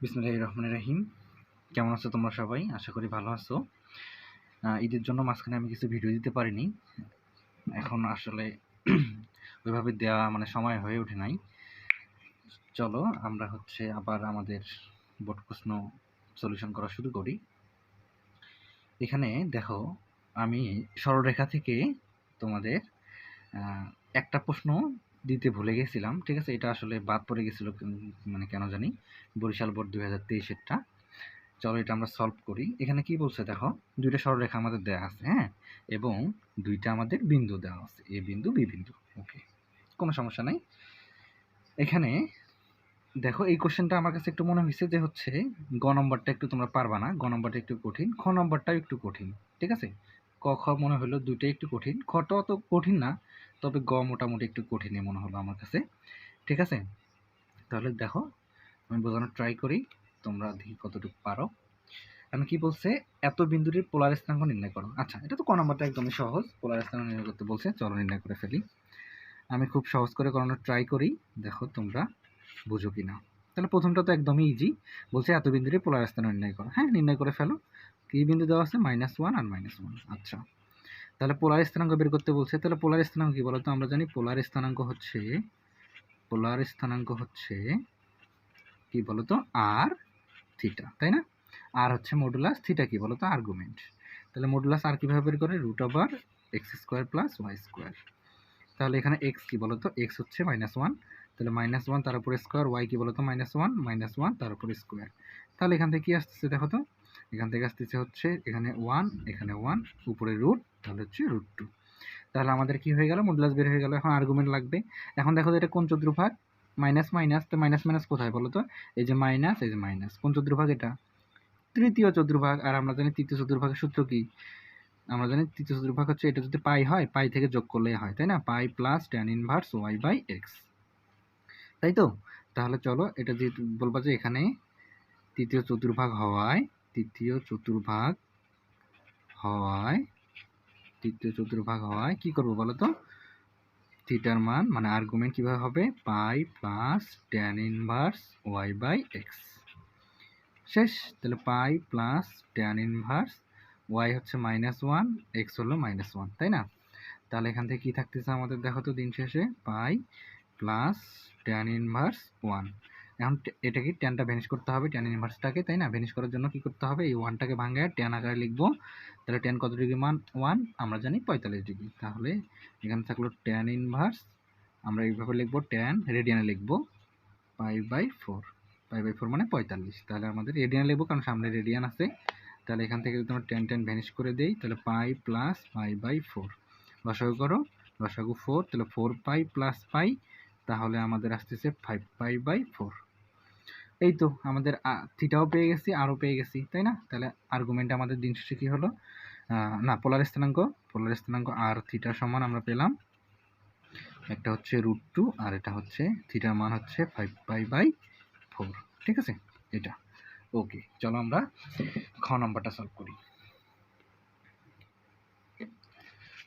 বিসমুল্লাহ রহমান রাহিম। কেমন আছো তোমরা সবাই? আশা করি ভালো আছো। ঈদের জন্য মাঝখানে আমি কিছু ভিডিও দিতে পারিনি। এখন আসলে ওইভাবে দেওয়া মানে সময় হয়ে ওঠে নাই। চলো, আমরা হচ্ছে আবার আমাদের বোর্ড প্রশ্ন সলিউশন করা শুরু করি। এখানে দেখো, আমি সরলরেখা থেকে তোমাদের একটা প্রশ্ন দিতে ভুলে গেছিলাম, ঠিক আছে? এটা আসলে বাদ পড়ে গেছিল মানে কেন জানি? বরিশাল বোর্ড দুই হাজার তেইশেরটা। চলো এটা আমরা সলভ করি। এখানে কি বলছে দেখো? দুইটা সরলরেখা আমাদের দেওয়া আছে হ্যাঁ? এবং দুইটা আমাদের বিন্দু দেওয়া আছে, এ বিন্দু, বি বিন্দু। ওকে, কোনো সমস্যা নাই। এখানে দেখো, এই কোশ্চেনটা আমার কাছে একটু মনে হয়েছে যে হচ্ছে, গ নম্বরটা একটু তোমরা পারবা না, গ নম্বরটা একটু কঠিন, খ নম্বরটাও একটু কঠিন, ঠিক আছে? ক, খ মনে হলো দুইটাই একটু কঠিন। খটা অত কঠিন না, তবে গ মোটামুটি একটু কঠিনই মনে হলো আমার কাছে। ঠিক আছে? তাহলে দেখো, আমি বোঝানোর ট্রাই করি, তোমরা দেখি কতটুকু পারো। আমি কি বলছে, এত বিন্দুটির পোলার স্থানাঙ্ক নির্ণয় করো। আচ্ছা এটা তো ক নম্বরটা একদমই সহজ পোলার স্থানাঙ্ক নির্ণয় করতে বলছে, চলো নির্ণয় করে ফেলি। আমি খুব সহজ করে করানোর ট্রাই করি, দেখো তোমরা বুঝো কি না তাহলে প্রথমটা তো একদমই ইজি বলছে এত বিন্দুটির পোলার স্থানাঙ্ক নির্ণয় করো। হ্যাঁ নির্ণয় করে ফেলো। কি বিন্দু দেওয়া আছে? মাইনাস ওয়ান আর মাইনাস ওয়ান আচ্ছা। তাহলে পোলার স্থানাঙ্ক বের করতে বলছে। তাহলে পোলার স্থানাঙ্ক কি বলতো? আমরা জানি পোলার স্থানাঙ্ক হচ্ছে পোলার স্থানাঙ্ক হচ্ছে কি বলতো? আর থিটা তাই না? আর হচ্ছে মডুলাস থিটা কি বলতো? আর্গুমেন্ট তাহলে মডুলাস আর কীভাবে বের করে? Root over x square plus y square তাহলে এখানে এক্স কি বলতো? এক্স হচ্ছে মাইনাস ওয়ান তাহলে মাইনাস ওয়ান তার উপরে স্কোয়ার ওয়াই কি বলতো? মাইনাস ওয়ান মাইনাস ওয়ান তার উপরে স্কোয়ার তাহলে এখান থেকে কী আসতেছে দেখো তো? এখান থেকে আসতেছে হচ্ছে, এখানে ওয়ান এখানে ওয়ান উপরে রুট তাহলে হচ্ছে রুট টু তাহলে আমাদের কি হয়ে গেল? মডুলাস বের হয়ে গেল। এখন আর্গুমেন্ট লাগবে। এখন দেখো এটা কোন চতুর্ভাগ? মাইনাস মাইনাস তো মাইনাস মাইনাস কোথায় বলো তো? এই যে মাইনাস এই যে মাইনাস কোন চতুর্ভাগ এটা? তৃতীয় চতুর্ভাগ। আর আমরা জানি তৃতীয় চতুর্ভাগের সূত্র কি? আমরা জানি তৃতীয় চতুর্ভাগ হচ্ছে, এটা যদি পাই হয় পাই থেকে যোগ করলে হয়, তাই না? Pi plus tan inverse y by x তাই তো? তাহলে চলো, এটা যে বলবা যে এখানে তৃতীয় চতুর্ভাগ হওয়ায় তৃতীয় চতুর্ভাগ হওয়ায় তৃতীয় চতুর্ভাগ হওয়ায় কি করব বলো তো? থিটার মান মানে আর্গুমেন্ট কীভাবে হবে? Pi plus tan inverse y by x শেষ, তাহলে pi plus tan inverse y হচ্ছে মাইনাস ওয়ান এক্স হলো মাইনাস ওয়ান তাই না? তাহলে এখান থেকে কী থাকতেছে আমাদের? দেখো তো দিন শেষে, pi plus tan inverse one এখন টে- এটা কি ট্যানটা ভ্যানিশ করতে হবে, ট্যান ইনভার্সটাকে তাই না? ভ্যানিশ করার জন্য কি করতে হবে? এই ওয়ানটাকে ভাঙায় ট্যান আকারে লিখব। তাহলে ট্যান কত ডিগ্রি মান ওয়ান আমরা জানি পঁয়তাল্লিশ ডিগ্রি তাহলে এখানে থাকল ট্যান ইনভার্স আমরা এইভাবে লিখব ট্যান রেডিয়ানে লিখব pi by four. Pi by four মানে পঁয়তাল্লিশ। তাহলে আমাদের রেডিয়ান লিখব, কারণ সামনে রেডিয়ান আছে। তাহলে এখান থেকে যদি আমরা টেন টেন ভ্যানিশ করে দেই, তাহলে pi plus pi by four. লসাগু করো, লসাগু ফোর তাহলে ফোর পাই প্লাস পাই, তাহলে আমাদের আসতেছে ফাইভ পাই বাই ফোর। এই তো আমাদের থিটাও পেয়ে গেছি আরও পেয়ে গেছি, তাই না? তাহলে আর্গুমেন্ট আমাদের দিন শেষে কী হলো? না পোলার স্থানাঙ্ক পোলার স্থানাঙ্ক আর থিটার সমান আমরা পেলাম। একটা হচ্ছে রুট টু আর এটা হচ্ছে থিটার মান হচ্ছে ফাইভ পাই বাই ফোর ঠিক আছে? এটা ওকে চলো আমরা খ নম্বরটা সলভ করি।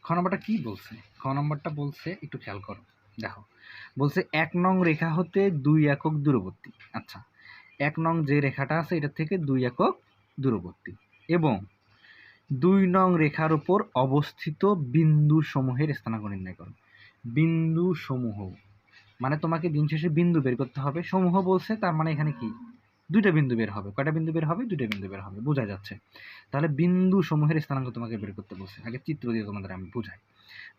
খ নম্বরটা কি বলছে? খ নম্বরটা বলছে, একটু খেয়াল করো, দেখো, বলছে এক নং রেখা হতে দুই একক দূরবর্তী আচ্ছা এক নং যে রেখাটা আছে এটা থেকে দুই একক দূরবর্তী এবং দুই নং রেখার উপর অবস্থিত বিন্দু সমূহের স্থানাঙ্ক নির্ণয় করো। বিন্দু সমূহ মানে তোমাকে দিন শেষে বিন্দু বের করতে হবে। সমূহ বলছে তার মানে এখানে কি? দুইটা বিন্দু বের হবে। কয়টা বিন্দু বের হবে? দুইটা বিন্দু বের হবে। বোঝা যাচ্ছে। তাহলে বিন্দু সমূহের স্থানাঙ্ক তোমাকে বের করতে বলছে। আগে চিত্র দিয়ে তোমাদের আমি বুঝাই।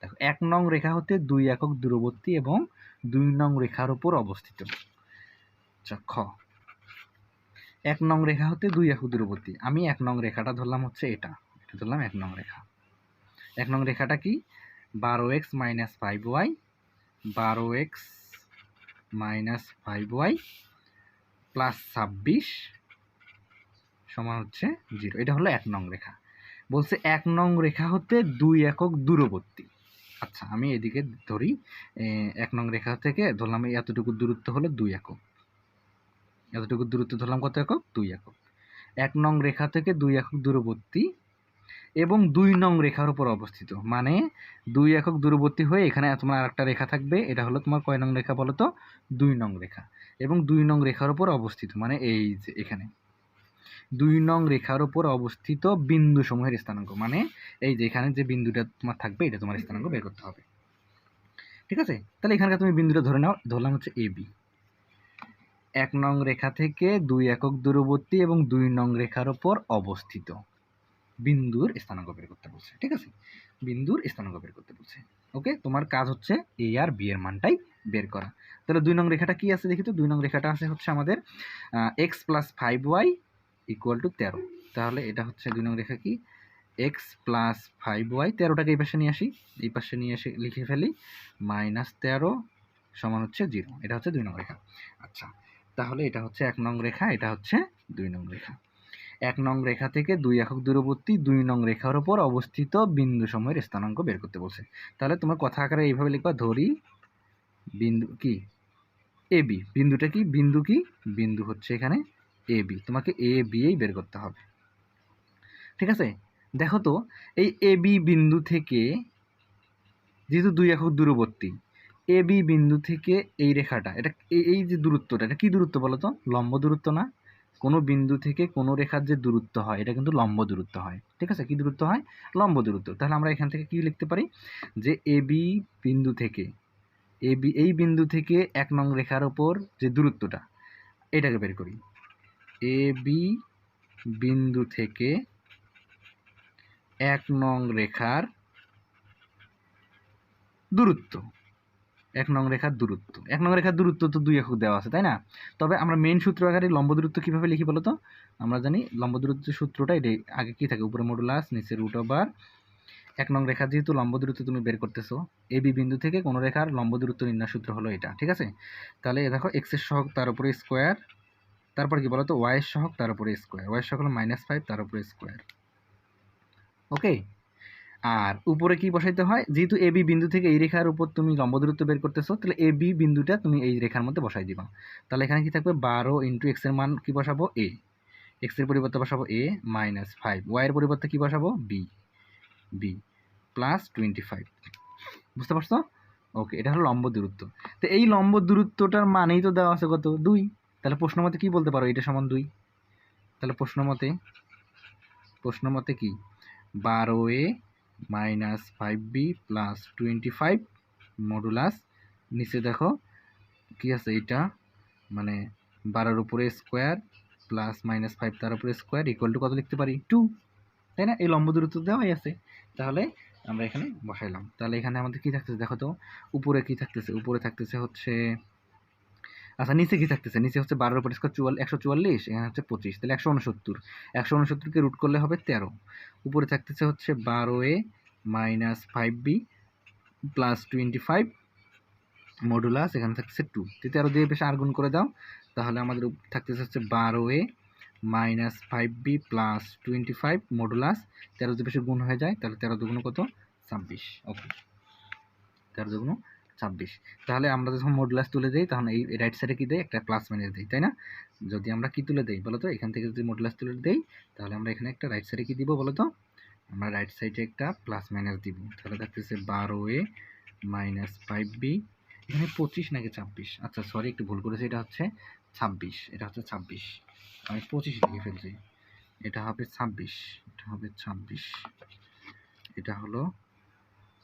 দেখো, এক নং রেখা হতে দুই একক দূরবর্তী এবং দুই নং রেখার উপর অবস্থিত। খ। এক নং রেখা হতে দুই একক দূরবর্তী আমি এক নং রেখাটা ধরলাম হচ্ছে এটা। এটা ধরলাম এক নং রেখা। এক নং রেখাটা কি? বারো এক্স মাইনাস ফাইভ ওয়াই, বারো x minus five y plus ছাব্বিশ সমান হচ্ছে জিরো। এটা হলো এক নং রেখা। বলছে এক নং রেখা হতে দুই একক দূরবর্তী। আচ্ছা আমি এদিকে ধরি এক নং রেখা থেকে ধরলাম এতটুকু দূরত্ব হলো দুই একক। এতটুকু দূরত্ব ধরলাম কত একক? দুই একক। এক নং রেখা থেকে দুই একক দূরবর্তী এবং দুই নং রেখার উপর অবস্থিত। মানে দুই একক দূরবর্তী হয়ে এখানে তোমার আরেকটা রেখা থাকবে। এটা হলো তোমার কয় নং রেখা বলো তো? দুই নং রেখা। এবং দুই নং রেখার উপর অবস্থিত। মানে এই যে এখানে। দুই নং রেখার উপর অবস্থিত বিন্দু সমূহের স্থানাঙ্ক। মানে এই যে এখানে যে বিন্দুটা তোমার থাকবে, এটা তোমার স্থানাঙ্ক বের করতে হবে। ঠিক আছে? তাহলে এখানকার তুমি বিন্দুটা ধরে নাও। ধরলাম হচ্ছে এ বি। এক নং রেখা থেকে দুই একক দূরবর্তী এবং দুই নং রেখার ওপর অবস্থিত। বিন্দুর স্থানাঙ্ক বের করতে বলছে, ঠিক আছে? বিন্দুর স্থানাঙ্ক বের করতে বলছে। ওকে? তোমার কাজ হচ্ছে এ আর বি এর মানটাই বের করা। তাহলে দুই নং রেখাটা কি আছে দেখি তো? দুই নং রেখাটা আছে হচ্ছে আমাদের x plus five y equal to তেরো। তাহলে এটা হচ্ছে দুই নং রেখা কি? এক্স প্লাস ফাইভ ওয়াই তেরোটাকে এই পাশে নিয়ে আসি। এই পাশে নিয়ে এসে লিখে ফেলি মাইনাস তেরো সমান হচ্ছে জিরো এটা হচ্ছে দুই নং রেখা। আচ্ছা তাহলে এটা হচ্ছে এক নং রেখা, এটা হচ্ছে দুই নং রেখা। এক নং রেখা থেকে দুই একক দূরবর্তী দুই নং রেখার ওপর অবস্থিত বিন্দু সময়ের স্থানাঙ্ক বের করতে বলছে। তাহলে তোমার কথা আকারে এইভাবে লিখবা, ধরি বিন্দু কি? A B. বিন্দুটা কি? বিন্দু কি? বিন্দু হচ্ছে এখানে এ বি। তোমাকে এ বি এই বের করতে হবে। ঠিক আছে? দেখো তো, এই এ বি বিন্দু থেকে যেহেতু দুই একক দূরবর্তী এ বি বিন্দু থেকে এই রেখাটা, এটা এই- যে দূরত্বটা, এটা কি দূরত্ব বলো তো? লম্ব দূরত্ব না? কোনো বিন্দু থেকে কোনো রেখার যে দূরত্ব হয়, এটা কিন্তু লম্ব দূরত্ব হয়। ঠিক আছে? কি দূরত্ব হয়? লম্ব দূরত্ব। তাহলে আমরা এখান থেকে কি লিখতে পারি? যে এ বি বিন্দু থেকে, এ বি, এই বিন্দু থেকে এক নং রেখার ওপর যে দূরত্বটা, এটাকে বের করি। এ বি বিন্দু থেকে এক নং রেখার দূরত্ব। এক নং রেখার দূরত্ব। এক নং রেখার দূরত্ব তো দুই একক দেওয়া আছে, তাই না? তবে আমরা মেন সূত্র আকারে লম্ব দূরত্ব কীভাবে লিখি বলো তো আমরা জানি লম্ব দূরত্বের সূত্রটা এটাই আগে কি থাকে? উপরে মডুলাস নিচে রুট ওভার এক নং রেখার যেহেতু লম্ব দূরত্ব তুমি বের করতেছো, এ বি বিন্দু থেকে কোনো রেখার লম্ব দূরত্ব নির্ণয় সূত্র হলো এটা, ঠিক আছে? তাহলে এ দেখো এক্সের সহগ তার উপরে স্কোয়ার তারপর কি বলো তো ওয়াইয়ের সহগ তার উপরে স্কোয়ার ওয়াইয়ের সহগ হলো মাইনাস ফাইভ তার উপরে স্কোয়ার ওকে আর উপরে কি বসাইতে হয়? যেহেতু এ বি বিন্দু থেকে এই রেখার উপর তুমি লম্ব দূরত্ব বের করতেছো, তাহলে এ বি বিন্দুটা তুমি এই রেখার মধ্যে বসাই দিবা। তাহলে এখানে কি থাকবে? বারো ইন্টু এক্সের মান কি বসাবো? এ এক্সের পরিবর্তে বসাবো এ মাইনাস ফাইভ ওয়াইয়ের পরিবর্তে কি বসাবো? B b plus twenty five বুঝতে পারছ? ওকে এটা হলো লম্ব দূরত্ব। তো এই লম্ব দূরত্বটার মানেই তো দেওয়া আছে কত? দুই। তাহলে প্রশ্ন মতে কী বলতে পারো? এটা সমান দুই। তাহলে প্রশ্ন মতে প্রশ্ন মতে কি? বারো a minus five b plus twenty five modulus. নিচে দেখো, কি আছে এটা? মানে বারোর উপরে স্কোয়ার প্লাস মাইনাস ফাইভ তার উপরে স্কোয়ার ইকুয়াল টু কত লিখতে পারি? টু। তাই না? এই লম্ব দূরত্ব দেওয়াই আছে। তাহলে আমরা এখানে বসাইলাম। তাহলে এখানে আমাদের কি থাকতেছে? দেখো তো, উপরে কি থাকতেছে? উপরে থাকতেছে হচ্ছে আচ্ছা নিচে কি থাকতেছে? নিচে হচ্ছে বারোর উপরে স্কোয়ার চুয়াল, একশো চুয়াল্লিশ, এখানে হচ্ছে পঁচিশ। তাহলে একশো উনসত্তর একশো উনসত্তরকে রুট করলে হবে তেরো। উপরে থাকতেছে হচ্ছে বারো a minus five b plus twenty five modulus এখানে থাকতেছে টু তো তেরো দিয়ে বেশি আর গুণ করে দাও। তাহলে আমাদের থাকতেছে হচ্ছে বারো a minus five b plus twenty five modulus তেরো দিয়ে বেশি গুণ হয়ে যায়, তাহলে তেরো দুগুণ কত? ছাব্বিশ। ওকে তেরো দুগুণ ছাব্বিশ। তাহলে আমরা যখন মডুলাস তুলে দিই, তখন এই রাইট সাইডে কী দেয় একটা প্লাস মাইনাস দিই, তাই না? যদি আমরা কি তুলে দিই বলো তো এখান থেকে যদি মডুলাস তুলে দিই, তাহলে আমরা এখানে একটা রাইট সাইডে কী দিব বলো তো আমরা রাইট সাইডে একটা প্লাস মাইনাস দিব। তাহলে থাকতেছে বারো এ মাইনাস ফাইভ বি এখানে পঁচিশ নাকি ছাব্বিশ? আচ্ছা সরি একটু ভুল করেছি, এটা হচ্ছে ছাব্বিশ, এটা হচ্ছে ছাব্বিশ। আমি পঁচিশ লিখে ফেলছি। এটা হবে ছাব্বিশ, এটা হবে ছাব্বিশ, এটা হলো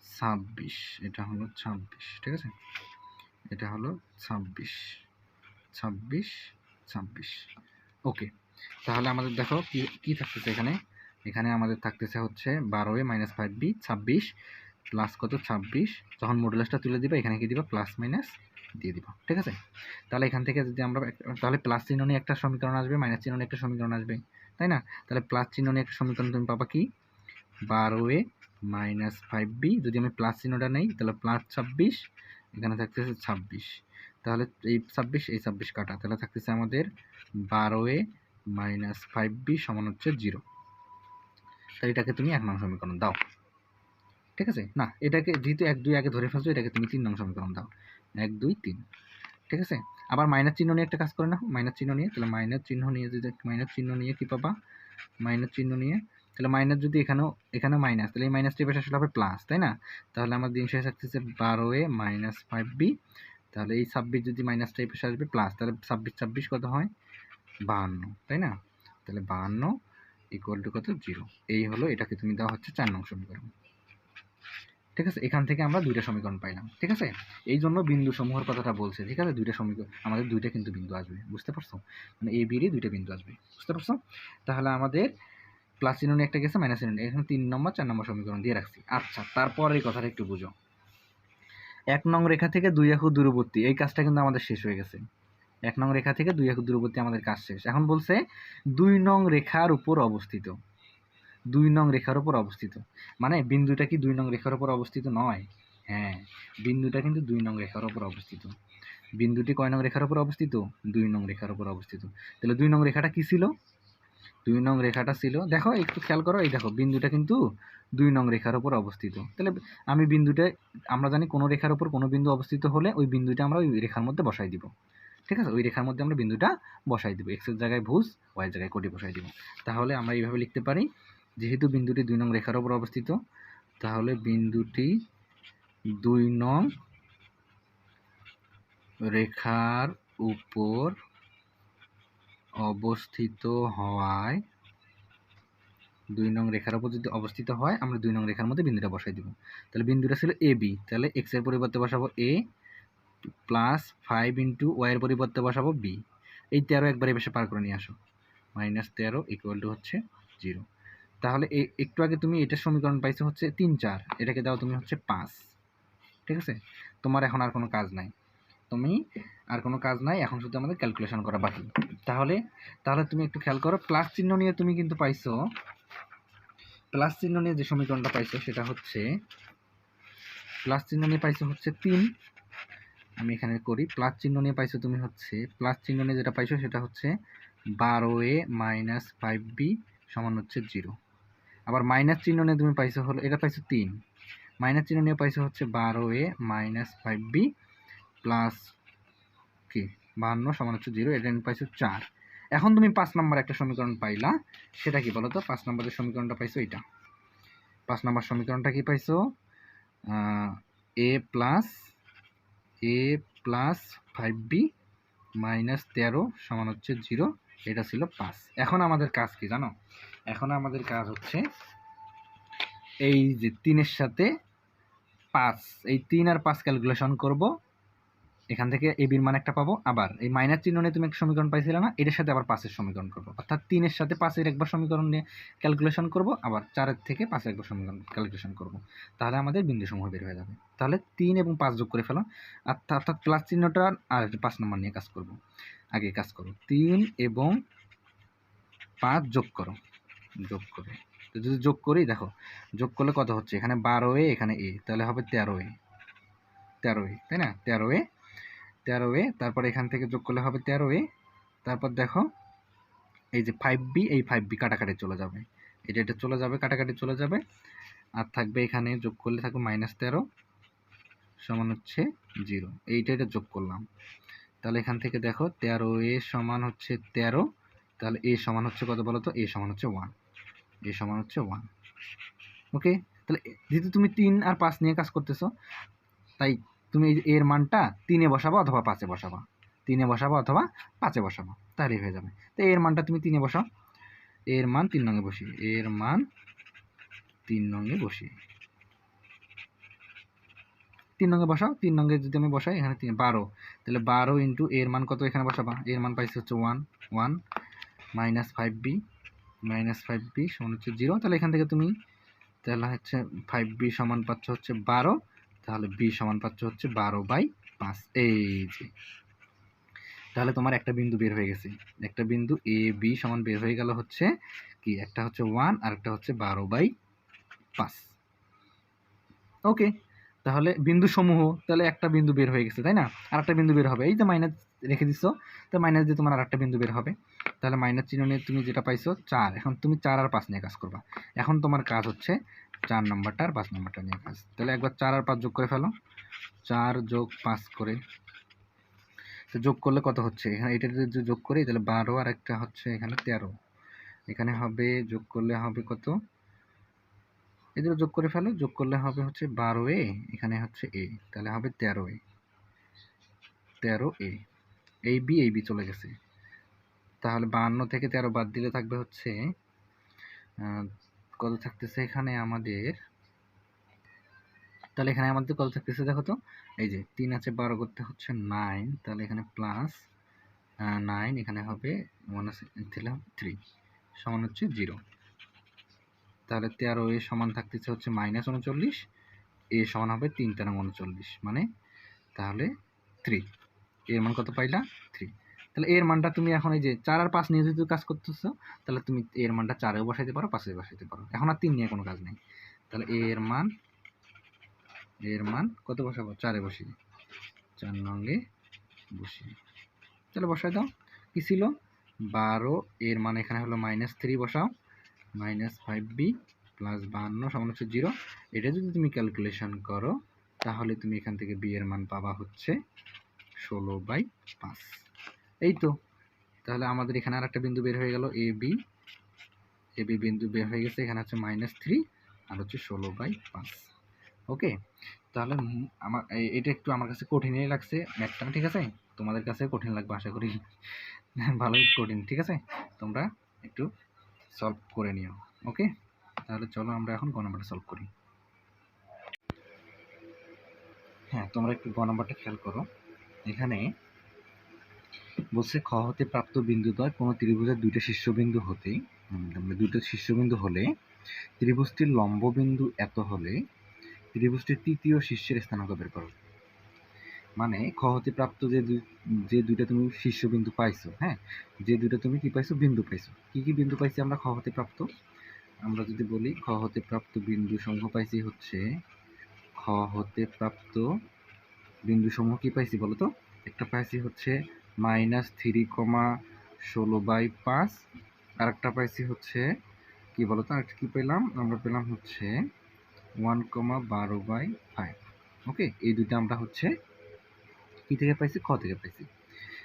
ছাব্বিশ, এটা হলো ছাব্বিশ, ঠিক আছে? এটা হলো ছাব্বিশ ছাব্বিশ ছাব্বিশ। ওকে, তাহলে আমাদের দেখো কি কি থাকতেছে এখানে? এখানে আমাদের থাকতেছে হচ্ছে বারো এ মাইনাস ফাইভ বি ছাব্বিশ প্লাস কত? ছাব্বিশ। যখন মডুলাসটা তুলে দিবা, এখানে কি দিবা? প্লাস মাইনাস দিয়ে দিবা, ঠিক আছে? তাহলে এখান থেকে যদি আমরা তাহলে প্লাস চিহ্ন নিয়ে একটা সমীকরণ আসবে মাইনাস চিহ্ন নিয়ে একটা সমীকরণ আসবে, তাই না? তাহলে প্লাস চিহ্ন নিয়ে একটা সমীকরণ তুমি পাবা কি? বারো এ মাইনাস ফাইভ বি, যদি আমি প্লাস চিহ্নটা নেই, তাহলে প্লাস ছাব্বিশ, এখানে থাকতেছে ছাব্বিশ। তাহলে এই ছাব্বিশ এই ছাব্বিশ কাটা, তাহলে থাকতেছে আমাদের বারো এ মাইনাস ফাইভ বি সমান হচ্ছে জিরো। তাহলে এটাকে তুমি এক নং সমীকরণ দাও। ঠিক আছে? না, এটাকে যেহেতু এক, দুই আগে ধরে ফেলছো, এটাকে তুমি তিন নং সমীকরণ দাও। এক, দুই, তিন। ঠিক আছে? আবার মাইনাস চিহ্ন নিয়ে একটা কাজ করে না মাইনাস চিহ্ন নিয়ে, তাহলে মাইনাস চিহ্ন নিয়ে যদি, মাইনাস চিহ্ন নিয়ে কি পাবা? মাইনাস চিহ্ন নিয়ে তাহলে মাইনাস যদি এখানেও এখানে মাইনাস তাহলে এই মাইনাসটি বেশ আসলে হবে প্লাস তাই না? তাহলে আমার দিন শেষে থাকতেছে বারো এ মাইনাস ফাইভ বি তাহলে এই ছাব্বিশ যদি মাইনাস টাইপে আসবে প্লাস তাহলে ছাব্বিশ ছাব্বিশ কত হয়? বাহান্ন তাই না? তাহলে বাহান্ন ইকুয়াল টু কত? জিরো এই হলো এটাকে তুমি দেওয়া হচ্ছে চার নং সমীকরণ। ঠিক আছে? এখান থেকে আমরা দুইটা সমীকরণ পাইলাম, ঠিক আছে? এই জন্য বিন্দু সমূহের কথাটা বলছে, ঠিক আছে? দুইটা সমীকরণ, আমাদের দুইটা কিন্তু বিন্দু আসবে, বুঝতে পারছ? মানে এ বিরই দুইটা বিন্দু আসবে, বুঝতে পারছ? তাহলে আমাদের প্লাস চিহ্ন নিয়ে একটা গেছে মাইনাস চিহ্ন এখানে তিন নম্বর, চার নম্বর সমীকরণ দিয়ে রাখছি। আচ্ছা তারপর এই কথাটা একটু বুঝো। এক নং রেখা থেকে দুই একু দূরবর্তী, এই কাজটা কিন্তু আমাদের শেষ হয়ে গেছে। এক নং রেখা থেকে দুই একু দূরবর্তী আমাদের কাজ শেষ। এখন বলছে, দুই নং রেখার উপর অবস্থিত। দুই নং রেখার উপর অবস্থিত। মানে বিন্দুটা কি দুই নং রেখার উপর অবস্থিত নয়? হ্যাঁ বিন্দুটা কিন্তু দুই নং রেখার উপর অবস্থিত। বিন্দুটি কয় নং রেখার উপর অবস্থিত? দুই নং রেখার উপর অবস্থিত। তাহলে দুই নং রেখাটা কি ছিল? দুই নং রেখাটা ছিল। দেখো, একটু খেয়াল করো, এই দেখো, বিন্দুটা কিন্তু দুই নং রেখার ওপর অবস্থিত। তাহলে আমি বিন্দুটা, আমরা জানি কোনো রেখার ওপর কোনো বিন্দু অবস্থিত হলে ওই বিন্দুটা আমরা ওই রেখার মধ্যে বসাই দিব। ঠিক আছে? ওই রেখার মধ্যে আমরা বিন্দুটা বসাই দিব। এক্সের জায়গায় ভুজ ওয়াই জায়গায় কোটি বসাই দিব। তাহলে আমরা এইভাবে লিখতে পারি, যেহেতু বিন্দুটি দুই নং রেখার ওপর অবস্থিত, তাহলে বিন্দুটি দুই নং রেখার উপর অবস্থিত হওয়ায় দুই নং রেখার উপর যদি অবস্থিত হয়, আমরা দুই নং রেখার মধ্যে বিন্দুটা বসাই দিব। তাহলে বিন্দুটা ছিল এ বি, তাহলে এক্সের পরিবর্তে বসাবো a plus five into y এর পরিবর্তে বসাবো বি। এই তেরো একবারে বেশি পার করে নিয়ে আসো। মাইনাস তেরো ইকুয়াল টু হচ্ছে জিরো তাহলে এ একটু আগে তুমি এটার সমীকরণ পাইছো হচ্ছে তিন চার, এটাকে দাও তুমি হচ্ছে পাঁচ। ঠিক আছে? তোমার এখন আর কোনো কাজ নাই। তুমি আর কোনো কাজ নাই, এখন শুধু আমাদের ক্যালকুলেশন করা বাকি। তাহলে তাহলে তুমি একটু খেয়াল করো প্লাস চিহ্ন নিয়ে তুমি কিন্তু পাইছো প্লাস চিহ্ন নিয়ে যে সমীকরণটা পাইছো সেটা হচ্ছে প্লাস চিহ্ন নিয়ে পাইছো হচ্ছে তিন, আমি এখানে করি প্লাস চিহ্ন নিয়ে পাইছো তুমি হচ্ছে প্লাস চিহ্ন নিয়ে যেটা পাইছো সেটা হচ্ছে বারো এ মাইনাস ফাইভ বি সমান হচ্ছে জিরো আবার মাইনাস চিহ্ন নিয়ে তুমি পাইছো হলো, এটা পাইছো তিন মাইনাস চিহ্ন নিয়ে পাইছো হচ্ছে বারো a minus five b plus বাহান্ন সমান হচ্ছে জিরো এটা নিয়ে পাইছো চার। এখন তুমি পাঁচ নম্বর একটা সমীকরণ পাইলা, সেটা কি বলো তো পাঁচ নম্বরের সমীকরণটা পাইছো এটা পাঁচ নম্বর সমীকরণটা কি পাইছো? A plus a plus five b minus তেরো সমান হচ্ছে জিরো, এটা ছিল পাঁচ। এখন আমাদের কাজ কি জানো? এখন আমাদের কাজ হচ্ছে এই যে তিনের সাথে পাঁচ, এই তিন আর পাঁচ ক্যালকুলেশন করব। এখান থেকে এ বির মান একটা পাবো। আবার এই মাইনাস চিহ্ন নিয়ে তুমি একটা সমীকরণ পাইছিলে না, এটার সাথে আবার পাঁচের সমীকরণ করব। অর্থাৎ তিনের সাথে পাঁচের একবার সমীকরণ নিয়ে ক্যালকুলেশন করব, আবার চারের থেকে পাঁচের একবার সমীকরণ ক্যালকুলেশন করব। তাহলে আমাদের বিন্দু সমূহ বের হয়ে যাবে। তাহলে তিন এবং পাঁচ যোগ করে ফেলো। অর্থাৎ প্লাস চিহ্নটা আর পাঁচ নম্বর নিয়ে কাজ করব। আগে কাজ করো। তিন এবং পাঁচ যোগ করো। যোগ করে। তো যদি যোগ করি, দেখো, যোগ করলে কত হচ্ছে? এখানে বারো এ এখানে এ তাহলে হবে তেরো এ তেরো এ তাই না? তেরো এ তেরো এ তারপর এখান থেকে যোগ করলে হবে তেরো এ তারপর দেখো, এই যে ফাইভ বি এই ফাইভ বি কাটাকাটি চলে যাবে। এটা এটা চলে যাবে, কাটাকাটি চলে যাবে। আর থাকবে এখানে যোগ করলে থাকবে মাইনাস তেরো সমান হচ্ছে জিরো এইটা, এটা যোগ করলাম। তাহলে এখান থেকে দেখো তেরো এ সমান হচ্ছে তেরো। তাহলে এ সমান হচ্ছে কত বলো তো এ সমান হচ্ছে ওয়ান এ সমান হচ্ছে ওয়ান ওকে তাহলে যেহেতু তুমি তিন আর পাঁচ নিয়ে কাজ করতেছো, তাই তুমি এর মানটা তিনে বসাবা অথবা পাঁচে বসাবা। তিনে বসাবা অথবা পাঁচে বসাবা। তাহলেই হয়ে যাবে। তো এর মানটা তুমি তিনে বসাও। এর মান তিন নঙ্গে বসি এর মান তিন নঙ্গে বসি তিন নঙ্গে বসাও। তিন নঙ্গে যদি আমি বসাই, এখানে তিন, বারো। তাহলে বারো ইন্টু এর মান কত এখানে বসাবা? এর মান পাইছে হচ্ছে one one minus five b minus five b সমান হচ্ছে জিরো তাহলে এখান থেকে তুমি, তাহলে হচ্ছে ফাইভ বি সমান পাচ্ছ হচ্ছে বারো। তাহলে বি সমান পাচ্ছ হচ্ছে বারো বাই পাঁচ। এই যে। তাহলে তোমার একটা বিন্দু বের হয়ে গেছে। একটা বিন্দু এ বি সমান বের হয়ে গেল হচ্ছে কি? একটা হচ্ছে ওয়ান আর একটা হচ্ছে বারো বাই পাঁচ। ওকে তাহলে বিন্দু সমূহ তাহলে একটা বিন্দু বের হয়ে গেছে, তাই না? আর একটা বিন্দু বের হবে। এই যে মাইনাস রেখে দিচ্ছ তো মাইনাস দিয়ে তোমার আর একটা বিন্দু বের হবে। তাহলে মাইনাস চিহ্ন নিয়ে তুমি যেটা পাইছো, চার। এখন তুমি চার আর পাঁচ নিয়ে কাজ করবা। এখন তোমার কাজ হচ্ছে চার নম্বরটা আর পাঁচ নম্বরটা নিয়ে কাজ। তাহলে একবার চার আর পাঁচ যোগ করে ফেলো। চার যোগ পাঁচ করে। তো যোগ করলে কত হচ্ছে? এখানে এটা যদি যোগ করি, তাহলে বারো আর একটা হচ্ছে এখানে তেরো। এখানে হবে, যোগ করলে হবে কত? এদের যোগ করে ফেলো, যোগ করলে হবে হচ্ছে বারো এ, এখানে হচ্ছে এ, তাহলে হবে তেরো এ। তেরো এ। এই বি এই বি চলে গেছে। তাহলে বাহান্ন থেকে তেরো বাদ দিলে থাকবে হচ্ছে কত থাকতেছে এখানে আমাদের। তাহলে এখানে আমাদের কত থাকতেছে, দেখো তো। এই যে তিন আছে বারো করতে হচ্ছে নাইন তাহলে এখানে প্লাস নাইন এখানে হবে মাইনাস থ্রি সমান হচ্ছে জিরো তাহলে তেরো এ সমান থাকতেছে হচ্ছে মাইনাস উনচল্লিশ, এ সমান হবে তিন, তেরো উনচল্লিশ মানে তাহলে থ্রি এর মান কত পাইলা? থ্রি তাহলে এর মানটা তুমি এখন এই যে চার আর পাঁচ নিয়ে যদি কাজ করতেছো, তাহলে তুমি এর মানটা চারেও বসাইতে পারো পাঁচে বসাইতে পারো। এখন আর তিন নিয়ে কোনো কাজ নেই। তাহলে এর মান এর মান কত বসাবো? চারে বসিয়ে চার নঙ্গে বসি। তাহলে বসাই দাও। কী ছিল? বারো, এর মান এখানে হলো মাইনাস থ্রি বসাও। মাইনাস ফাইভ বি প্লাস বাহান্ন সমান হচ্ছে জিরো এটা যদি তুমি ক্যালকুলেশন করো, তাহলে তুমি এখান থেকে বি এর মান পাবা হচ্ছে ষোলো বাই পাঁচ। এই তো তাহলে আমাদের এখানে আর একটা বিন্দু বের হয়ে গেল, এ বি। এ বি বিন্দু বের হয়ে গেছে, এখানে হচ্ছে মাইনাস থ্রি আর হচ্ছে ষোলো বাই পাঁচ। ওকে? তাহলে আমার এটা একটু আমার কাছে কঠিনই লাগছে। ম্যাথটা ঠিক আছে? তোমাদের কাছে কঠিন লাগবে, আশা করি। ভালোই কঠিন, ঠিক আছে? তোমরা একটু সলভ করে নিও, ওকে? তাহলে চলো আমরা এখন গ নাম্বারটা সলভ করি। হ্যাঁ তোমরা একটু গ নাম্বারটা খেয়াল করো। এখানে বলছে খ হতে প্রাপ্ত বিন্দুদ্বয় কোনো ত্রিভুজের দুইটা শীর্ষবিন্দু হতে মানে দুইটা শীর্ষবিন্দু হলে ত্রিভুজটির লম্ব বিন্দু এত হলে ত্রিভুজটির তৃতীয় শীর্ষের স্থানাঙ্ক বের করো। মানে খ হতে প্রাপ্ত যে যে দুইটা তুমি শীর্ষবিন্দু পাইছো হ্যাঁ? যে দুইটা তুমি কি পাইছো? বিন্দু পাইছো। কি কি বিন্দু পাইছি আমরা খ হতে প্রাপ্ত? আমরা যদি বলি খ হতে প্রাপ্ত বিন্দু সমূহ পাইছি হচ্ছে, খ হতে প্রাপ্ত বিন্দু সমূহ কি পাইছি বলো তো? একটা পাইছি হচ্ছে মাইনাস থ্রি কমা ষোলো বাই পাঁচ। আর একটা পাইছি হচ্ছে, কি তো আরেকটা কি পেলাম? আমরা পেলাম হচ্ছে ওয়ান কমা বারো বাই ফাইভ ওকে, এই দুইটা আমরা হচ্ছে কি থেকে পাইছি? খ থেকে পাইছি।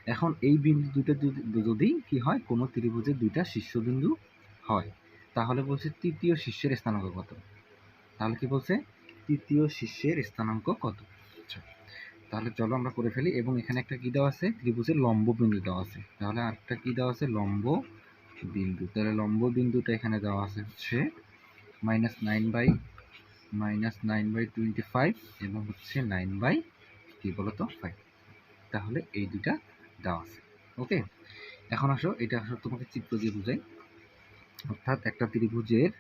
এখন এই বিন্দু দুটো যদি- কি হয়, কোনো ত্রিভুজের দুইটা শীর্ষবিন্দু হয়, তাহলে বলছে তৃতীয় শীর্ষের স্থানাঙ্ক কত? তাহলে কি বলছে? তৃতীয় শীর্ষের স্থানাঙ্ক কত? তাহলে চলো আমরা করে ফেলি। এবং এখানে একটা কী দেওয়া আছে? ত্রিভুজের লম্ব বিন্দু দেওয়া আছে। তাহলে আরেকটা কী দেওয়া আছে? লম্ব বিন্দু। তাহলে লম্ব বিন্দুটা এখানে দেওয়া আছে হচ্ছে minus nine by minus nine by twenty five এবং হচ্ছে নাইন বাই কি বলতো? ফাইভ তাহলে এই দুটা দেওয়া আছে। ওকে এখন আসো, এটা আসলে তোমাকে চিত্র দিয়ে বুঝাই। অর্থাৎ একটা ত্রিভুজের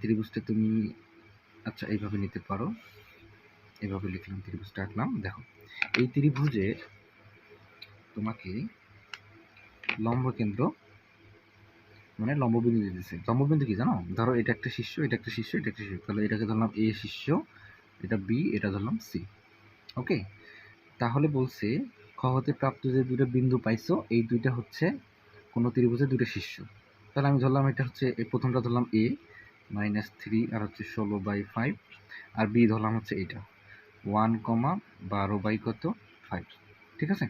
ত্রিভুজটা তুমি আচ্ছা এইভাবে নিতে পারো। এভাবে লিখলাম ত্রিভুজটা আঁকলাম দেখো, এই ত্রিভুজের তোমাকে লম্ব কেন্দ্র মানে লম্ববিন্দু দিতেছে লম্ববিন্দু কি জানো? ধরো এটা একটা শীর্ষ, এটা একটা শীর্ষ, এটা একটা শীর্ষ। তাহলে এটাকে ধরলাম এ শীর্ষ, এটা বি এটা ধরলাম সি ওকে তাহলে বলছে, খ হতে প্রাপ্ত যে দুটো বিন্দু পাইছো, এই দুইটা হচ্ছে কোনো ত্রিভুজের দুটো শীর্ষ। তাহলে আমি ধরলাম এটা হচ্ছে, এই প্রথমটা ধরলাম এ মাইনাস থ্রি আর হচ্ছে ষোলো বাই ফাইভ আর বি ধরলাম হচ্ছে এইটা। ওয়ান কমা বারো বাই কত? ফাইভ। ঠিক আছে?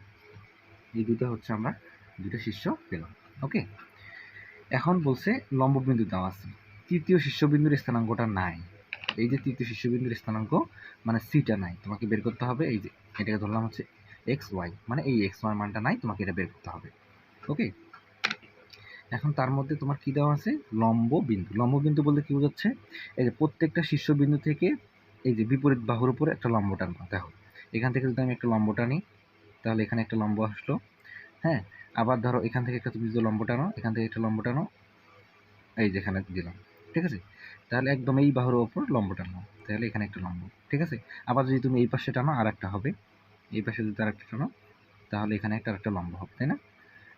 এই দুটো হচ্ছে আমরা দুটো শীর্ষ পেলাম। ওকে? এখন বলছে লম্ববিন্দু দেওয়া আছে। তৃতীয় শীর্ষবিন্দুর স্থানাঙ্কটা নাই। এই যে তৃতীয় শীর্ষবিন্দুর স্থানাঙ্ক মানে সিটা নাই, তোমাকে বের করতে হবে। এই যে এটাকে ধরলাম হচ্ছে এক্স ওয়াই মানে এই এক্স ওয়াই মানটা নাই, তোমাকে এটা বের করতে হবে। ওকে? এখন তার মধ্যে তোমার কি দেওয়া আছে? লম্ব বিন্দু লম্ব বিন্দু বলতে কি বোঝাচ্ছে? এই যে প্রত্যেকটা শীর্ষবিন্দু থেকে এই যে বিপরীত বাহুর উপরে একটা লম্ব টানবো দেখো। এখান থেকে যদি আমি একটা লম্ব টানি, তাহলে এখানে একটা লম্ব আসলো। হ্যাঁ? আবার ধরো, এখান থেকে একটা তুমি যদি লম্ব টানো, এখান থেকে একটা লম্ব টানো, এই যেখানে দিলাম। ঠিক আছে? তাহলে একদম এই বাহুর ওপর লম্ব টানো, তাহলে এখানে একটা লম্ব। ঠিক আছে? আবার যদি তুমি এই পাশে টানো আর একটা হবে। এই পাশে যদি আর একটা টানো, তাহলে এখানে একটা আর একটা লম্ব হবে, তাই না?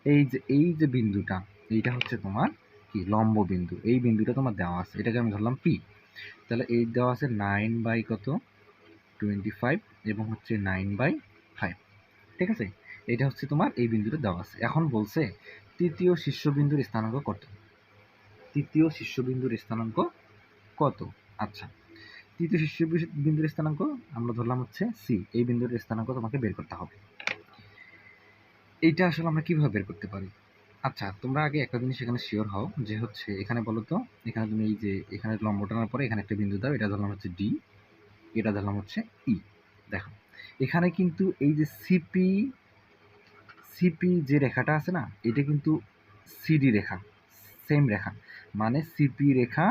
এই যে এই যে বিন্দুটা, এইটা হচ্ছে তোমার কি? লম্ব বিন্দু। এই বিন্দুটা তোমার দেওয়া আছে। এটাকে আমি ধরলাম পি তাহলে এই দেওয়া আছে নাইন বাই কত? টোয়েন্টি ফাইভ এবং হচ্ছে নাইন বাই ফাইভ ঠিক আছে? এটা হচ্ছে তোমার এই বিন্দুটা দেওয়া আছে। এখন বলছে তৃতীয় শীর্ষবিন্দুর স্থানাঙ্ক কত? তৃতীয় শীর্ষবিন্দুর স্থানাঙ্ক কত? আচ্ছা তৃতীয় শীর্ষ বিন্দুর স্থানাঙ্ক আমরা ধরলাম হচ্ছে সি এই বিন্দুর স্থানাঙ্ক তোমাকে বের করতে হবে। এইটা আসলে আমরা কীভাবে বের করতে পারি? আচ্ছা তোমরা আগে একটা জিনিস এখানে শিওর হও যে হচ্ছে এখানে বলো তো, এখানে তুমি এই যে এখানে লম্ব টানার পরে এখানে একটা বিন্দু দাও, এটা ধরলাম হচ্ছে ডি এটা ধরলাম হচ্ছে ই দেখো। এখানে কিন্তু এই যে সিপি সিপি যে রেখাটা আছে না, এটা কিন্তু সিডি রেখা সেম রেখা। মানে সিপি রেখা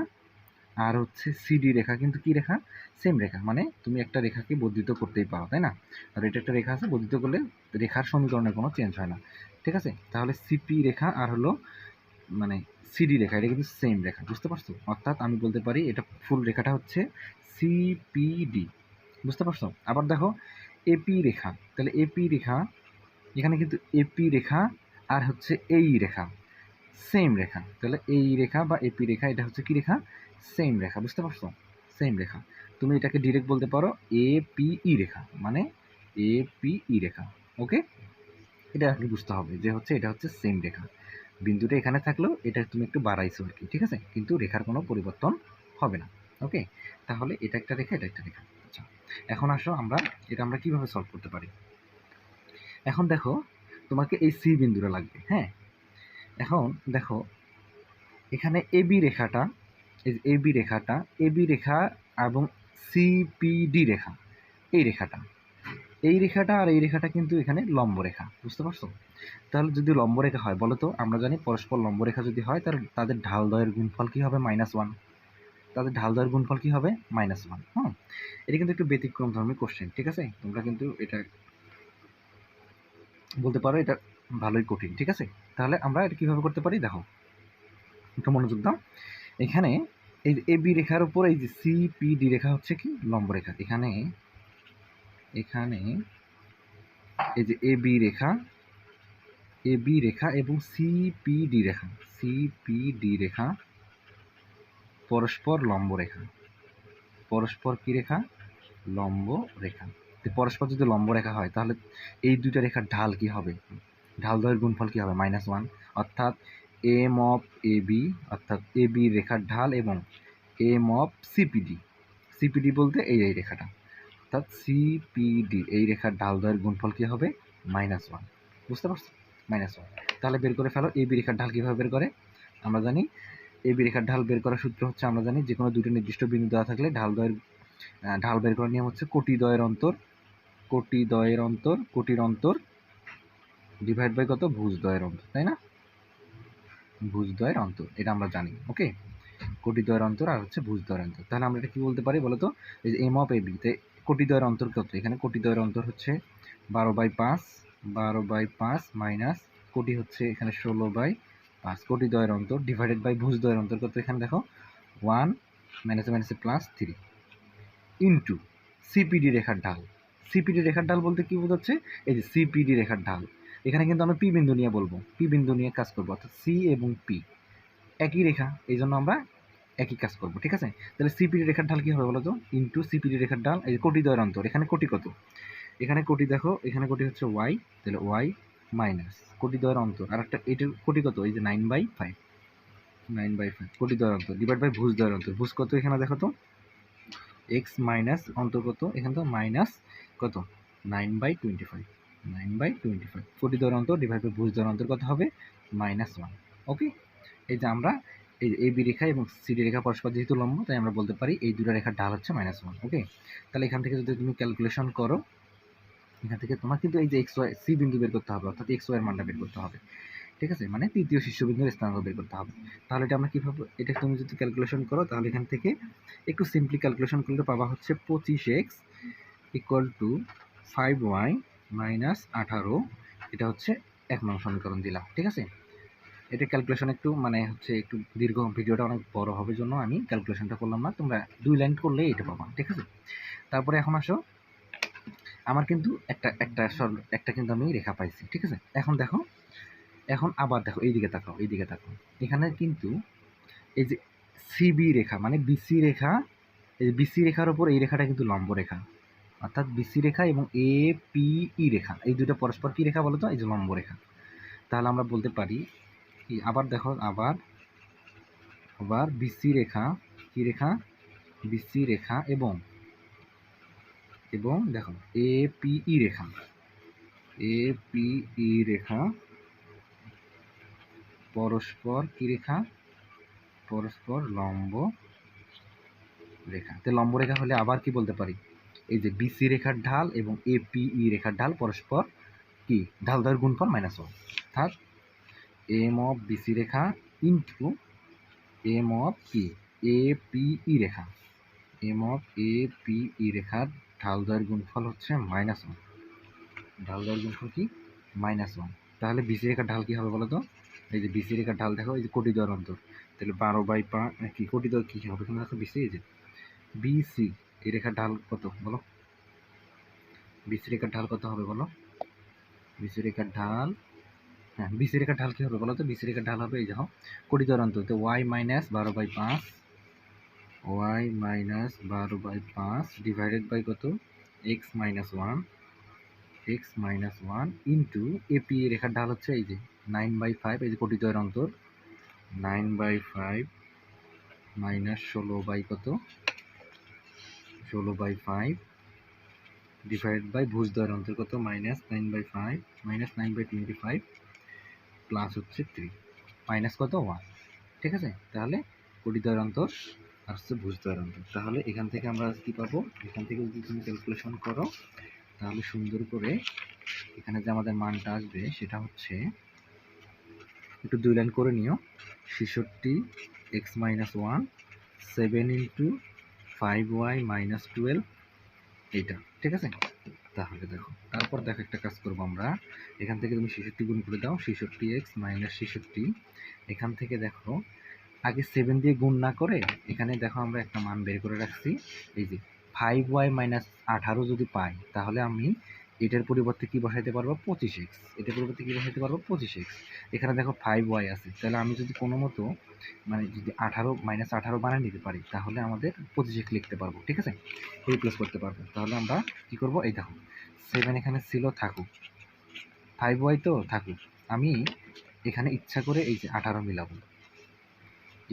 আর হচ্ছে সিডি রেখা কিন্তু কি রেখা? সেম রেখা। মানে তুমি একটা রেখাকে বর্ধিত করতেই পারো, তাই না? আর এটা একটা রেখা আছে, বর্ধিত করলে রেখার সমীকরণের কোনো চেঞ্জ হয় না। ঠিক আছে? তাহলে সিপি রেখা আর হলো মানে সিডি রেখা, এটা কিন্তু সেম রেখা, বুঝতে পারছ? অর্থাৎ আমি বলতে পারি এটা ফুল রেখাটা হচ্ছে সিপিডি বুঝতে পারছ? আবার দেখো এপি রেখা, তাহলে এপি রেখা, এখানে কিন্তু এপি রেখা আর হচ্ছে এই রেখা সেম রেখা, তাহলে এই রেখা বা এপি রেখা, এটা হচ্ছে কি রেখা? সেম রেখা, বুঝতে পারছ? সেম রেখা। তুমি এটাকে ডিরেক্ট বলতে পারো এ পি ই রেখা মানে এ পি ই রেখা ওকে এটা আপনি বুঝতে হবে যে হচ্ছে এটা হচ্ছে সেম রেখা। বিন্দুটা এখানে থাকলেও এটা তুমি একটু বাড়াইছো আর কি, ঠিক আছে? কিন্তু রেখার কোনো পরিবর্তন হবে না, ওকে? তাহলে এটা একটা রেখা, এটা একটা রেখা। আচ্ছা এখন আসো আমরা, এটা আমরা কীভাবে সলভ করতে পারি? এখন দেখো, তোমাকে এই সি বিন্দুটা লাগবে হ্যাঁ? এখন দেখো, এখানে এবি রেখাটা, এই এবি রেখাটা এবি রেখা এবং সিপিডি রেখা, এই রেখাটা। এই রেখাটা আর এই রেখাটা কিন্তু এখানে লম্ব রেখা, বুঝতে পারছ? তাহলে যদি লম্ব রেখা হয়, বলো তো, আমরা জানি পরস্পর লম্ব রেখা যদি হয় তাহলে তাদের ঢাল দয়ের গুণফল কি হবে? মাইনাস ওয়ান তাদের ঢাল দয়ের গুণফল কি হবে? মাইনাস ওয়ান হ্যাঁ এটা কিন্তু একটু ব্যতিক্রম ধর্মী কোশ্চেন ঠিক আছে? তোমরা কিন্তু এটা বলতে পারো, এটা ভালোই কঠিন, ঠিক আছে? তাহলে আমরা এটা কীভাবে করতে পারি? দেখো, একটু মনোযোগ দাও। এখানে এই এ বি রেখার উপর এই যে সিপিডি রেখা হচ্ছে কি? লম্ব রেখা। এখানে এখানে এই যে A B Rekha, A B রেখা এবং সিপিডি রেখা সিপিডি রেখা, পরস্পর লম্ব রেখা। পরস্পর কি রেখা? লম্ব রেখা। পরস্পর যদি লম্ব রেখা হয়, তাহলে এই দুইটা রেখার ঢাল কি হবে? ঢাল দয়ের গুণফল কি হবে? মাইনাস ওয়ান অর্থাৎ এম অফ এ বি, অর্থাৎ এ বি রেখার ঢাল এবং এম অফ সিপিডি সিপিডি বলতে এই এই রেখাটা। অর্থাৎ সিপিডি এই রেখার ঢাল দয়ের গুণফল কী হবে? মাইনাস ওয়ান বুঝতে পারছ? মাইনাস ওয়ান তাহলে বের করে ফেলো এ বি রেখার ঢাল কীভাবে বের করে? আমরা জানি এ বি রেখার ঢাল বের করার সূত্র হচ্ছে, আমরা জানি যে কোনো দুটো নির্দিষ্ট বিন্দু দেওয়া থাকলে ঢাল দয়ের ঢাল বের করার নিয়ম হচ্ছে কোটি দয়ের অন্তর, কোটি দয়ের অন্তর, কোটির অন্তর ডিভাইড বাই কত? ভুজ দয়ের অন্তর, তাই না? ভুজ দয়ের অন্তর, এটা আমরা জানি ওকে কোটি দয়ের অন্তর আর হচ্ছে ভুজ দয়ের অন্তর। তাহলে আমরা এটা কী বলতে পারি বলতো? এই যে এম অফ এ বিতে কোটি দয়ের অন্তর কত? এখানে কোটি দয়ের অন্তর হচ্ছে বারো বাই পাঁচ, বারো বাই পাঁচ মাইনাস কোটি হচ্ছে এখানে ষোলো বাই পাঁচ। কোটি দয়ের অন্তর ডিভাইডেড বাই ভুজ দয়ের অন্তর কত এখানে দেখো? ওয়ান মাইনাসে মাইনাসে প্লাস থ্রি ইন্টু সিপিডি রেখার ঢাল। সিপিডি রেখার ঢাল বলতে কি বোঝাচ্ছে? এই যে সিপিডি রেখার ঢাল। এখানে কিন্তু আমরা পি বিন্দু নিয়ে বলব। পি বিন্দু নিয়ে কাজ করব। অর্থাৎ সি এবং পি একই রেখা। এই জন্য আমরা একই কাজ করব, ঠিক আছে? তাহলে সিপিডি রেখার ঢাল কী হবে বলো তো? ইন্টু সিপিডি রেখার ঢাল, এই কোটি দয়ের অন্তর, এখানে কোটি কত? এখানে কোটি দেখো, এখানে কোটি হচ্ছে ওয়াই তাহলে ওয়াই মাইনাস কোটি দয়ের অন্তর, আর একটা এটার কোটি কত? এই যে nine by five nine by five কোটি দয়ের অন্তর ডিভাইড বাই ভুজ দয়ের অন্তর, ভুজ কত এখানে দেখো তো? এক্স মাইনাস অন্তর কত? এখানে তো মাইনাস কত? Nine by twenty five nine by twenty five কোটি দয়ের অন্তর ডিভাইড বাই ভুজ দয়ের অন্তর কত হবে? মাইনাস ওয়ান ওকে এই যে আমরা এই বি রেখা এবং সিডি রেখা পরস্পর যেহেতু লম্ব, তাই আমরা বলতে পারি এই দুটো রেখার ঢাল হচ্ছে মাইনাস ওয়ান ওকে তাহলে এখান থেকে যদি তুমি ক্যালকুলেশন করো, এখান থেকে তোমার কিন্তু এই যে এক্স ওয়াই সি বিন্দু বের করতে হবে, অর্থাৎ এক্স ওয়াইয়ের মানটা বের করতে হবে, ঠিক আছে? মানে তৃতীয় শীর্ষবিন্দুর স্থানাঙ্ক বের করতে হবে। তাহলে এটা আমরা কীভাবে এটা তুমি যদি ক্যালকুলেশন করো, তাহলে এখান থেকে একটু সিম্পলি ক্যালকুলেশন করলে পাবা হচ্ছে পঁচিশ x equal to five y minus আঠারো, এটা হচ্ছে এক নং সমীকরণ দিলাম, ঠিক আছে? এটা ক্যালকুলেশন একটু মানে হচ্ছে একটু দীর্ঘ ভিডিওটা অনেক বড় হবে জন্য আমি ক্যালকুলেশনটা করলাম না। তোমরা দুই লাইন করলে এটা পাবা, ঠিক আছে? তারপরে এখন আসো। আমার কিন্তু একটা একটা সর একটা কিন্তু আমি রেখা পাইছি, ঠিক আছে? এখন দেখো, এখন আবার দেখো, এইদিকে তাকাও এইদিকে তাকাও। এখানে কিন্তু এই যে সিবি রেখা মানে বিসি রেখা, এই যে বিসি রেখার উপর এই রেখাটা কিন্তু লম্ব রেখা। অর্থাৎ বিসি রেখা এবং এ পি ই রেখা, এই দুটো পরস্পর কি রেখা বলো তো এই যে লম্ব রেখা। তাহলে আমরা বলতে পারি কি? আবার দেখো, আবার আবার বিসি রেখা, কি রেখা? বিসি রেখা এবং এবং দেখো, A P E Rekha, A P E রেখা, পরস্পর কি রেখা? পরস্পর লম্ব রেখা। তো লম্ব রেখা হলে আবার কি বলতে পারি? এই যে বিসি রেখার ঢাল এবং এ এপিই রেখার ঢাল পরস্পর কি? ঢাল দ্বয়ের গুণফল মাইনাস অর্থাৎ এম অফ বিসি রেখা ইন্টু এম অফ কি এপিই রেখা। এম অফ এপিই রেখার ঢাল দ্বয়ের গুণফল হচ্ছে মাইনাস ওয়ান ঢাল দ্বয়ের গুণফল কি? মাইনাস ওয়ান তাহলে বিসি রেখার ঢাল কি হবে বলো তো এই যে বিসি রেখার ঢাল দেখো, এই যে কোটি দ্বয়ের অন্তর। তাহলে বারো বাই পা কি, কোটি দ্বয় কী হবে এখানে দেখো বিসি এই যে বিসি এই রেখার ঢাল কত বলো? বিসি রেখার ঢাল কত হবে বলো? বিসি রেখার ঢাল হ্যাঁ বিসি রেখার ঢাল কী হবে বলো তো বিসি রেখার ঢাল হবে এই দেখো কোটি দ্বয়ের অন্তর তো ওয়াই মাইনাস বারো বাই পাঁচ ওয়াই মাইনাস বারো বাই পাঁচ ডিভাইডেড বাই কত? X minus one x minus one into AP রেখার ঢাল হচ্ছে এই যে নাইন বাই ফাইভ এই যে কোটি দ্বয়ের অন্তর নাইন বাই ফাইভ মাইনাস ষোলো বাই কত? ষোলো বাই ফাইভ ডিভাইড বাই ভুজ অন্তর কত? Minus nine by five minus nine by twenty five plus হচ্ছে থ্রি মাইনাস কত? ওয়ান ঠিক আছে? তাহলে কোটি দ্বয়ের অন্তর আর হচ্ছে ভুজ দ্বয়ের অন্তর। তাহলে এখান থেকে আমরা কী পাবো? এখান থেকে যদি তুমি ক্যালকুলেশন করো, তাহলে সুন্দর করে এখানে যে আমাদের মানটা আসবে, সেটা হচ্ছে একটু দুই লাইন করে নিও। ছেষট্টি x minus one seven into five y minus twelve এইটা, ঠিক আছে? তাহলে দেখো, তারপর দেখো একটা কাজ করব আমরা। এখান থেকে তুমি ছেষট্টি গুণ করে দাও, ছেষট্টি এক্স মাইনাস ছেষট্টি। এখান থেকে দেখো, আগে সেভেন দিয়ে গুণ না করে এখানে দেখো আমরা একটা মান বের করে রাখছি। এই যে ফাইভ ওয়াই মাইনাস আঠারো যদি পাই, তাহলে আমি এটার পরিবর্তে কী বসাইতে পারব? পঁচিশ এক্স। এটার পরিবর্তে কি বসাইতে পারব? পঁচিশ এক্স। এখানে দেখো ফাইভ ওয়াই আছে। তাহলে আমি যদি কোনো মতো মানে যদি আঠারো মাইনাস আঠারো বানিয়ে নিতে পারি, তাহলে আমাদের পঁচিশ লিখতে পারব, ঠিক আছে? রিপ্লেস করতে পারব। তাহলে আমরা কি করব? এই দেখো সেভেন এখানে ছিল, থাকুক। ফাইভ ওয়াই তো থাকুক। আমি এখানে ইচ্ছা করে এই যে আঠারো মিলাবো।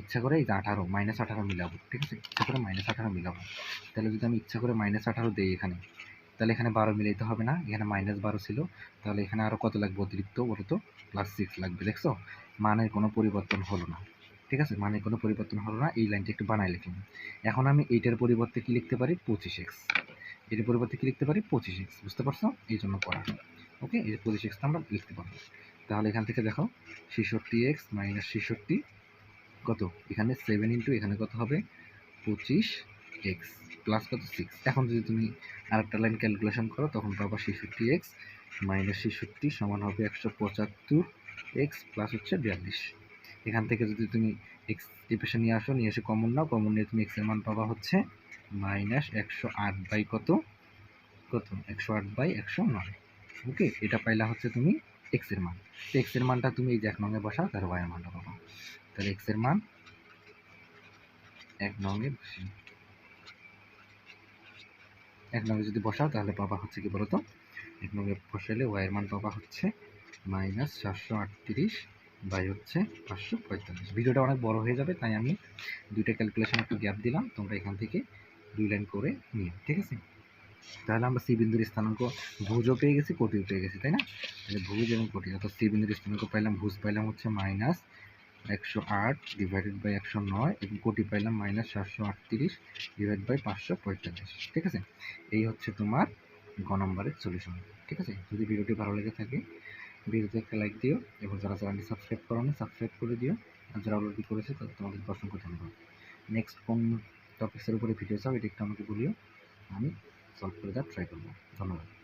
ইচ্ছা করে এই যে আঠারো মাইনাস আঠারো মিলাবো, ঠিক আছে? ইচ্ছা করে মাইনাস আঠারো মিলাবো। তাহলে যদি আমি ইচ্ছা করে মাইনাস আঠারো দিই এখানে, তাহলে এখানে বারো মিলাইতে হবে না। এখানে মাইনাস বারো ছিল, তাহলে এখানে আরও কত লাগবে অতিরিক্ত? বলো তো প্লাস সিক্স লাগবে, দেখছ? মানের কোনো পরিবর্তন হলো না। ঠিক আছে? মানে কোনো পরিবর্তন হলো না, এই লাইনটা একটু বানাই লিখলাম। এখন আমি এইটার পরিবর্তে কি লিখতে পারি? পঁচিশ এক্স এটার পরিবর্তে কি লিখতে পারি? পঁচিশ এক্স বুঝতে পারছ? এই জন্য করা। ওকে? এই পঁচিশ এক্সটা আমরা লিখতে পারব। তাহলে এখান থেকে দেখো, ছেষট্টি এক্স মাইনাস ছেষট্টি, কত? এখানে সেভেন ইন্টু এখানে কত হবে? পঁচিশ এক্স প্লাস কত? সিক্স এখন যদি তুমি আরেকটা লাইন ক্যালকুলেশন করো, তখন পাবা ছেষট্টি এক্স মাইনাস ছেষট্টি সমান হবে একশো পঁচাত্তর এক্স প্লাস হচ্ছে বিয়াল্লিশ। এখান থেকে যদি তুমি এক্স এই নিয়ে আসো, নিয়ে এসে কমন নাও কমন নিয়ে তুমি এক্সের মান পাবা হচ্ছে মাইনাস একশো আট বাই কত? কত? একশো আট বাই একশো নয়। ওকে এটা পাইলা হচ্ছে তুমি এক্সের মান। এক্সের মানটা তুমি এই যে এক নঙে বসাও তার ওয়াইয়ের মানটা পাবা। তাহলে এক্সের মান এক নঙে বসি। এক নঙে যদি বসাও, তাহলে পাবা হচ্ছে কি বলতো? এক নঙে বসাইলে ওয়াইয়ের মান পাবা হচ্ছে মাইনাস চারশো আটত্রিশ বাই হচ্ছে পাঁচশো পঁয়তাল্লিশ। ভিডিওটা অনেক বড় হয়ে যাবে, তাই আমি দুইটা ক্যালকুলেশন একটু গ্যাপ দিলাম, তোমরা এখান থেকে দুই লাইন করে নিও, ঠিক আছে? তাহলে আমরা সি বিন্দুর স্থানাঙ্ক ভুজও পেয়ে গেছি, কোটিও পেয়ে গেছি, তাই না? তাহলে ভুজ এবং কোটি, অর্থাৎ সি বিন্দুর স্থানাঙ্ক পাইলাম, ভুজ পাইলাম হচ্ছে মাইনাস একশো আট ডিভাইডেড বাই একশো নয় এবং কোটি পাইলাম মাইনাস সাতশো আটত্রিশ ডিভাইড বাই পাঁচশো পঁয়তাল্লিশ, ঠিক আছে? এই হচ্ছে তোমার গ নম্বরের সলিউশন ঠিক আছে? যদি ভিডিওটি ভালো লেগে থাকে ভিডিওতে একটা লাইক দিও এবং যারা চ্যানেলটি সাবস্ক্রাইব করো না সাবস্ক্রাইব করে দিও। আর যারা অলরেডি করেছে, তাদের তোমাদের অসংখ্য ধন্যবাদ নেক্সট কোন টপিক্সের উপরে ভিডিও চাও, এটা একটু আমাকে বলিও। আমি সলভ করে দেওয়ার ট্রাই করব। ধন্যবাদ।